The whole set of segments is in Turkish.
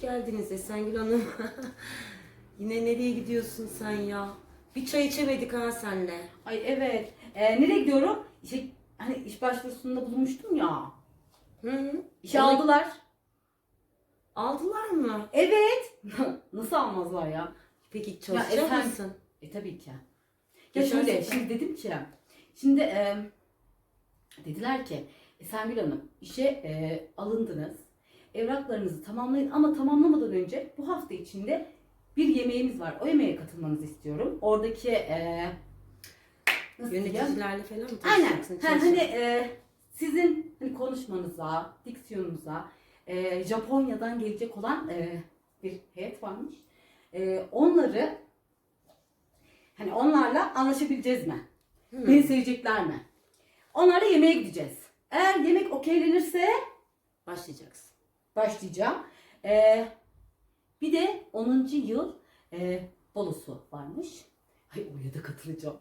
Hoş geldiniz Esengül Hanım. Yine nereye gidiyorsun sen ya? Bir çay içemedik ha senle. Ay evet. Ee, nereye gidiyorum? İşe, hani iş başvurusunda bulunmuştum ya. Hı hı. İşe Ona- aldılar. Aldılar mı? Evet. Nasıl almazlar ya? Peki çalışacak Ya Esen- mısın? E tabii ki. Ya Geçen şöyle sefer- şimdi dedim ki şimdi e, dediler ki Esengül Hanım işe e, alındınız. Evraklarınızı tamamlayın ama tamamlamadan önce bu hafta içinde bir yemeğimiz var. O yemeğe katılmanızı istiyorum. Oradaki e, nasıl? Yöneticilerle falan mı Aynen. Ha, hani e, sizin hani konuşmanıza, diksiyonunuza e, Japonya'dan gelecek olan e, bir heyet varmış. E, onları hani onlarla anlaşabileceğiz mi? Hı. Beni sevecekler mi? Onlarla yemeğe gideceğiz. Eğer yemek okeylenirse Başlayacaksın. Başlayacağım. E, bir de 10. yıl e, balosu varmış. Ay oraya da katılacağım.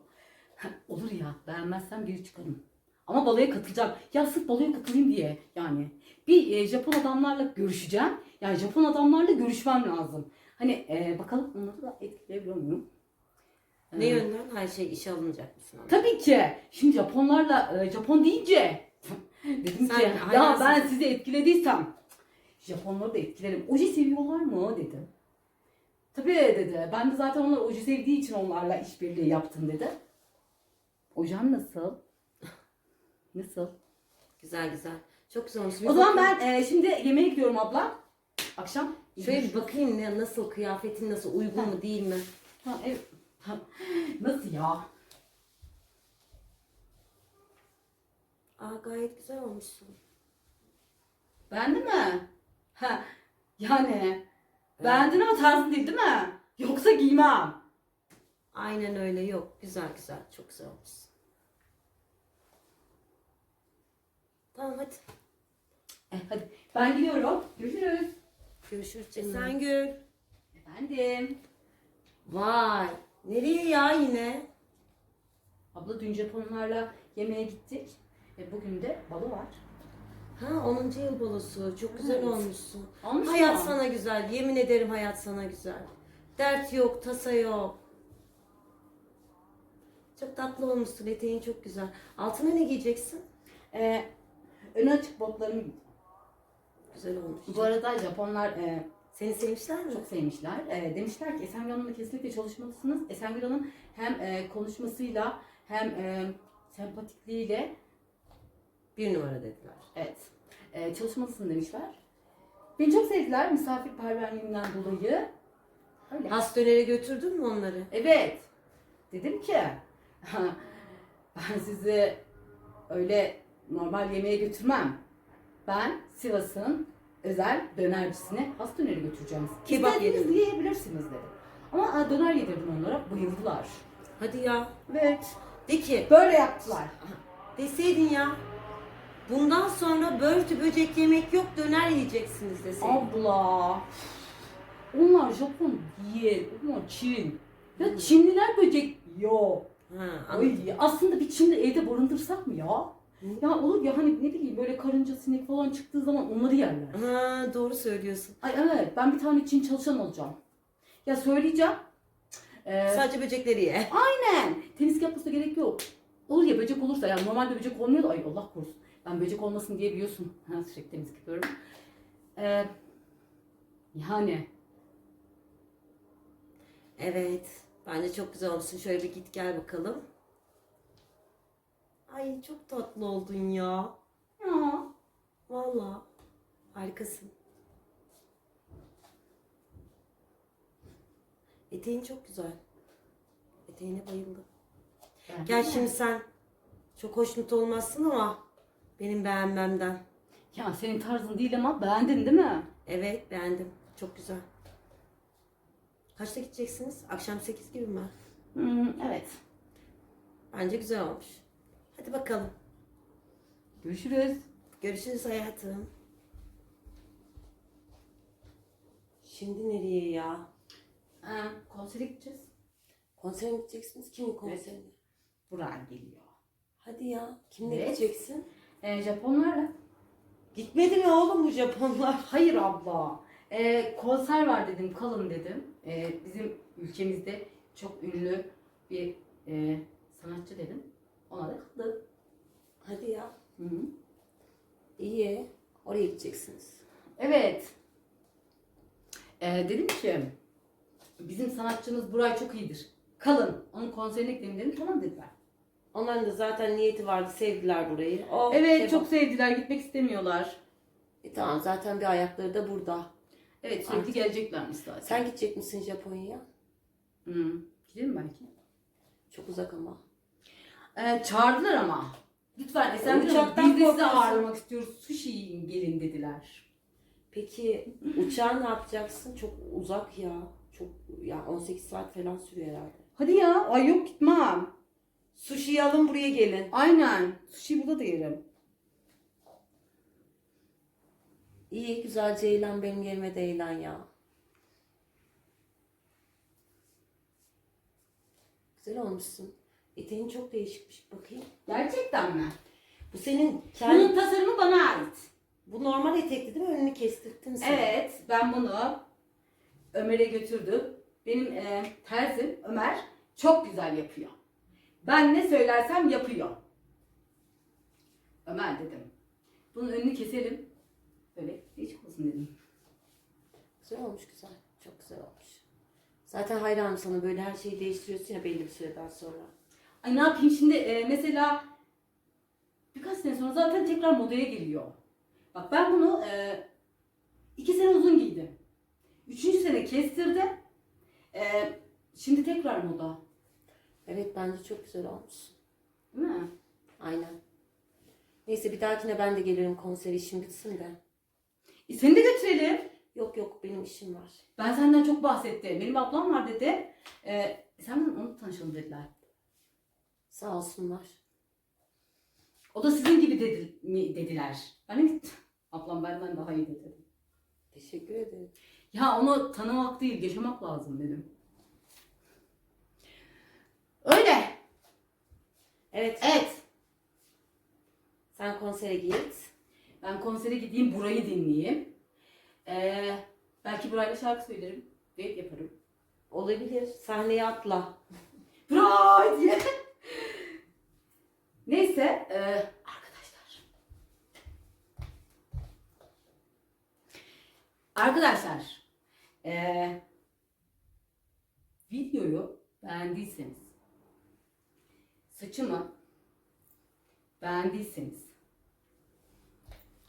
Olur ya beğenmezsem geri çıkarım. Ama baloya katılacağım. Ya sırf baloya katılayım diye yani. Bir e, Japon adamlarla görüşeceğim. Yani Japon adamlarla görüşmem lazım. Hani e, bakalım onları da etkileyebiliyor muyum? Ne Ee, yönden her şey işe alınacak mısın? Tabii ki. Şimdi Japonlarla e, Japon deyince dedim Sen ki ya ben sizi etkilediysem Japonları da etkilerim. Oje seviyorlar mı dedim. Tabii dedi. Ben de zaten onlar oje sevdiği için onlarla işbirliği yaptım dedi. Ojem nasıl? Nasıl? Güzel güzel. Çok güzel olmuş. Bir O zaman bakayım. ben e, şimdi yemeğe gidiyorum abla. Akşam. Şöyle bir bakayım ne nasıl kıyafetin nasıl uygun mu değil mi? Ha, evet. Ha, Nasıl ya? Aa gayet güzel olmuşsun. Beğendin mi? Ha, yani beğendin ama tarzın değil değil mi? Yoksa giymem. Aynen öyle yok. Güzel güzel. Çok güzel olmuşsun. Tamam hadi. E, hadi ben gidiyorum. Görüşürüz. Görüşürüz Esengül. Efendim. Vay. Nereye ya yine? Abla dün Japonlarla yemeğe gittik. E, bugün de balo var. Ha 10. yıl balosu. Çok güzel Evet. olmuşsun. Olmuş mu? hayat sana güzel. Yemin ederim hayat sana güzel. Dert yok, tasa yok. Çok tatlı olmuşsun. Eteğin çok güzel. Altına ne giyeceksin? E, önü açık botlarımı giydim. Güzel olmuş. Bu arada Japonlar e, Seni sevmişler mi? çok sevmişler. E, demişler ki Esengül Hanım'la kesinlikle çalışmalısınız. Esengül Hanım hem e, konuşmasıyla hem e, sempatikliğiyle Bir numara dediler. Evet. Ee, çalışmalısın demişler. Beni çok sevdiler misafirperverliğimden dolayı. Öyle. Has dönere götürdün mü onları? Evet. Dedim ki ben sizi öyle normal yemeğe götürmem. Ben Sivas'ın özel dönercisine has döneri götüreceğim. Kebap yedin. yiyebilirsiniz dedi. Ama aa, döner yedirdim onlara. Bayıldılar. Hadi ya. Evet. De ki Böyle yaptılar. deseydin ya. Bundan sonra börtü böcek yemek yok döner yiyeceksiniz deseydin. Abla. Onlar Japon değil. Onlar Çin. Ya Çinliler böcek yiyor. Ha, anladım. Ay, aslında bir Çinli evde barındırsak mı ya? Ya olur ya hani ne bileyim böyle karınca sinek falan çıktığı zaman onları yerler. Ha, doğru söylüyorsun. Ay evet ben bir tane Çin çalışan olacağım. Ya söyleyeceğim. Ee, Sadece böcekleri ye. aynen. Temizlik yapmasına gerek yok. Olur ya böcek olursa yani normalde böcek olmuyor da ay Allah korusun. Ben böcek olmasın diye biliyorsun. Ha, sürekli temizlik yapıyorum. Ee, yani Evet. Bence çok güzel olmuşsun. Şöyle bir git gel bakalım. Ay çok tatlı oldun ya. ya Vallahi harikasın. Eteğin çok güzel. Eteğine bayıldım. ben- Gel şimdi sen çok hoşnut olmazsın ama benim beğenmemden. Ya senin tarzın değil ama beğendin değil mi? Evet beğendim. Çok güzel. Kaçta gideceksiniz? Akşam 8 gibi mi? Hmm, evet. Bence güzel olmuş. Hadi bakalım. Görüşürüz. Görüşürüz hayatım. Şimdi nereye ya? Ee, konsere gideceğiz. Konsere mi gideceksiniz? Kimin konserine? Burak geliyor. Hadi ya. Kimle Evet. gideceksin? Ee, Japonlarla. Gitmedi mi oğlum bu Japonlar? Hayır abla. Ee, konser var dedim, kalın dedim. Ee, bizim ülkemizde çok ünlü bir e, sanatçı dedim. Ona da kaldı. Hadi ya. Hı hı. İyi. Oraya gideceksiniz. Evet. Ee, dedim ki bizim sanatçımız Buray çok iyidir. Kalın. Onun konserine gidelim dedim. Tamam dediler. Onların da zaten niyeti vardı. Sevdiler burayı. Oh, Evet şey çok bak. sevdiler. Gitmek istemiyorlar. E, tamam zaten bir ayakları da burada. Evet sürekli Artık- geleceklermiş zaten. Sen gidecek misin Japonya'ya? Hı. Gidelim belki. Çok uzak ama. Ee, çağırdılar ama. Lütfen Esen Uçaktan Uçaktan biz de sizi korkuyorsun. ağırlamak istiyoruz. Sushi yiyin gelin dediler. Peki uçağı ne yapacaksın? Çok uzak ya. Çok ya 18 saat falan sürüyor herhalde. Hadi ya. Ay yok gitmem. Sushi'yi alın buraya gelin. Aynen. Sushi burada da yerim. İyi güzelce eğlen benim yerime eğlen ya. Güzel olmuşsun. Eteğin çok değişikmiş bakayım. Gerçekten mi? Bu senin kendi... Bunun tasarımı bana ait. Bu normal etekti değil mi? Önünü kestirttin sen. Evet, ben bunu Ömer'e götürdüm. Benim e, terzim Ömer çok güzel yapıyor. Ben ne söylersem yapıyor. Ömer dedim. Bunun önünü keselim. Böyle değişik olsun dedim. Güzel olmuş güzel. Çok güzel olmuş. Zaten hayranım sana böyle her şeyi değiştiriyorsun ya belli bir süreden sonra. Ay ne yapayım şimdi e, mesela birkaç sene sonra zaten tekrar modaya geliyor. Bak ben bunu e, iki sene uzun giydim. Üçüncü sene kestirdim. E, şimdi tekrar moda. Evet bence çok güzel olmuş. Değil mi? Aynen. Neyse bir dahakine ben de gelirim konser işim bitsin de. E, seni de götürelim. Yok yok benim işim var. Ben senden çok bahsettim. Benim ablam var dedi. E, sen onu tanışalım dediler. Sağ olsunlar. O da sizin gibi dedi, mi dediler. Ben de ablam benden daha iyi dedi. Teşekkür ederim. Ya onu tanımak değil, yaşamak lazım dedim. Öyle. Evet Evet. sen konsere git. Ben konsere gideyim, burayı dinleyeyim. Ee, belki burayla şarkı söylerim. Düet yaparım. Olabilir. Sahneye atla. Buray diye. Neyse, e, arkadaşlar. Arkadaşlar, e, videoyu beğendiyseniz, saçımı beğendiyseniz,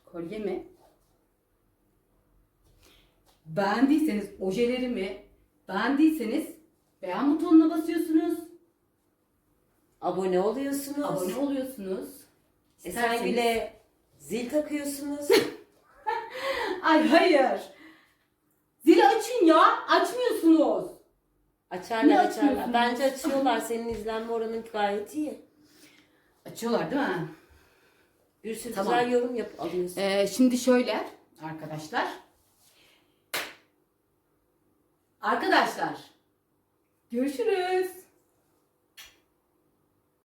kolyemi beğendiyseniz, ojelerimi beğendiyseniz beğen butonuna basıyorsunuz. Abone oluyorsunuz. Abone oluyorsunuz. E sen İsterseniz- bile zil takıyorsunuz. Ay hayır. Zili açın ya. Açmıyorsunuz. Açarlar açarlar. açmıyorsunuz? Bence açıyorlar. Senin izlenme oranın gayet iyi. Açıyorlar değil mi? Bir sürü Tamam. güzel yorum yap alıyorsun. Ee, şimdi şöyle arkadaşlar. Arkadaşlar. Görüşürüz.